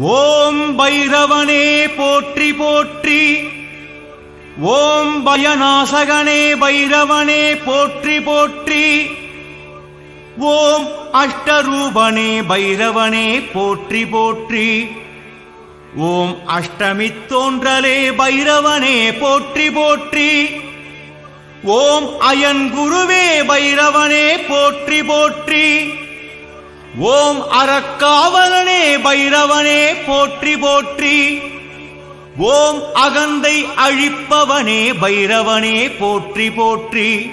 ஓம் பைரவனே போற்றி போற்றி. ஓம் பயநாசகனே பைரவனே போற்றி போற்றி. ஓம் அஷ்டரூபனே பைரவனே போற்றி போற்றி. ஓம் அஷ்டமி தோன்றலே பைரவனே போற்றி போற்றி. ஓம் அயன் குருவே பைரவனே போற்றி போற்றி. ஓம் அறக்காவலனே பைரவனே போற்றி போற்றி. ஓம் அகந்தை அழிப்பவனே பைரவனே போற்றி போற்றி.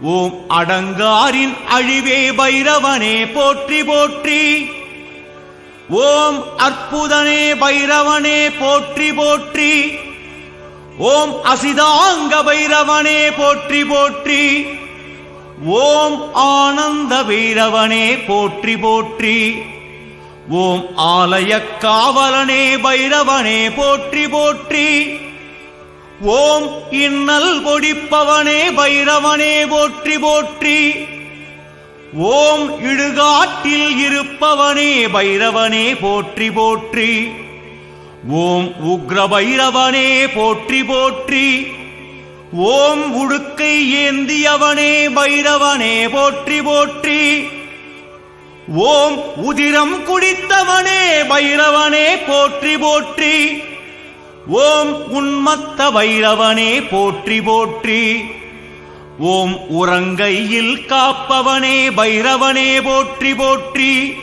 ஓம் அடங்காரின் அழிவே பைரவனே போற்றி போற்றி. ஓம் அற்புதனே பைரவனே போற்றி போற்றி. ஓம் அசிதாங்க பைரவனே போற்றி போற்றி. ஓம் ஆனந்த வீரவனே போற்றி போற்றி. ஓம் ஆலய காவலனே பைரவனே போற்றி போற்றி. ஓம் இன்னல் பொடிப்பவனே பைரவனே போற்றி போற்றி. ஓம் இடுகாட்டில் இருப்பவனே பைரவனே போற்றி போற்றி. ஓம் உக்ர பைரவனே போற்றி போற்றி. ஓம் உடுக்கை ஏந்தியவனே பைரவனே போற்றி போற்றி. ஓம் உதிரம் குடித்தவனே பைரவனே போற்றி போற்றி. ஓம் உன்மத்த பைரவனே போற்றி போற்றி. ஓம் உறங்கையில் காப்பவனே பைரவனே போற்றி போற்றி.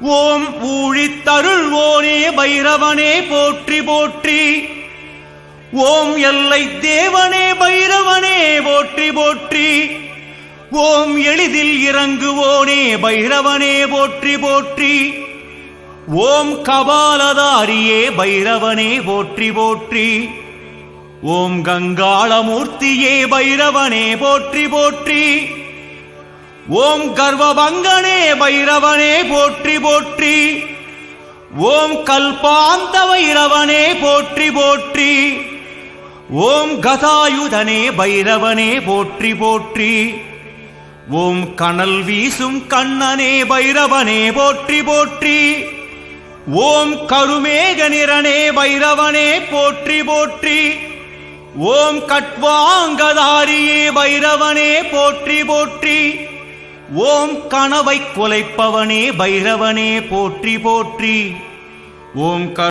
ஓம் ஊழித்தருள்வோனே பைரவனே போற்றி போற்றி. ஓம் எல்லை தேவனே பைரவனே போற்றி போற்றி. ஓம் எளிதில் இறங்குவோனே பைரவனே போற்றி போற்றி. ஓம் கபாலதாரியே பைரவனே போற்றி போற்றி. ஓம் கங்காளமூர்த்தியே பைரவனே போற்றி போற்றி. ஓம் கர்வபங்கனே பைரவனே போற்றி போற்றி. ஓம் கல்பாந்த வைரவனே போற்றி போற்றி. ஓம் கதாயுதனே பைரவனே போற்றி போற்றி. ஓம் கணல் வீசும் கண்ணனே பைரவனே போற்றி போற்றி. ஓம் கருமேக நிறனே பைரவனே போற்றி போற்றி. ஓம் கட்வாங்கதாரியே பைரவனே போற்றி போற்றி. ஓம் கனவை குலைப்பவனே பைரவனே போற்றி போற்றி. ஓம் க